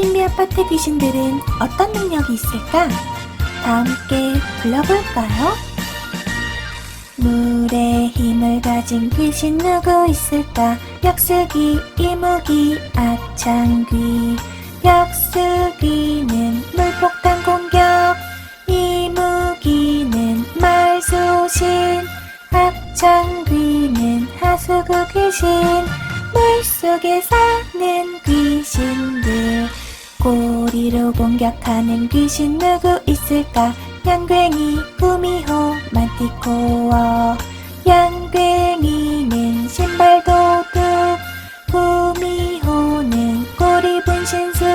신비 아파트 귀신들은 어떤 능력이 있을까? 다 함께 불러볼까요? 물의 힘을 가진 귀신 누구 있을까? 벽수기, 이무기, 악창귀. 벽수기는 물폭탄 공격, 이무기는 말소신, 악창귀는 하수구 귀신, 물속에 사는 귀신들. 꼬리로 공격하는 귀신 누구 있을까? 양괭이, 구미호, 만티코어. 양괭이는 신발 도둑, 구미호는 꼬리 분신술,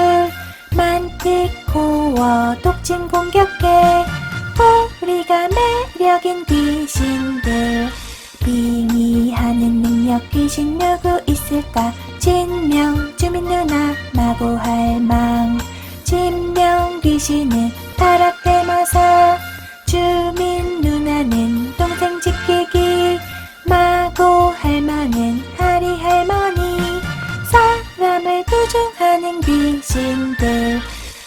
만티코어 독침 공격해. 꼬리가 매력인 귀신들. 빙의하는 능력 귀신 누구 있을까? 귀신은 타락대마사. 주민 누나는 동생 지키기 마고 할망은 하리 할머니. 사람을 부정하는 귀신들.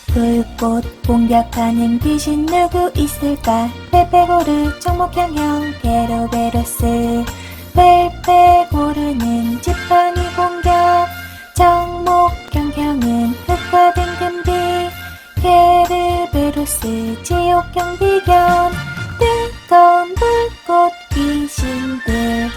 불꽃 공격하는 귀신 누구 있을까? 페페고르 청목향형 게로베로스 게르베로스 지옥경 비견 뜨거운 불꽃 귀신들.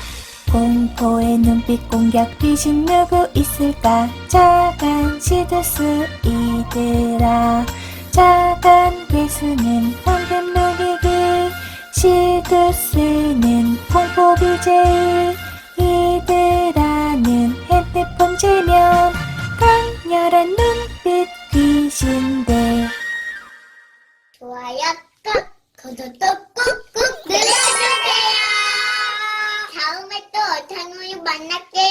공포의 눈빛 공격 귀신 누구 있을까? 작은 시드스 이들아 작은 괴수는 황금 녹이기 시드스는 공포 BJ 이들아는 핸드폰 제면 강렬한 눈빛 귀신들 ಬಣ್ಣಕ್ಕೆ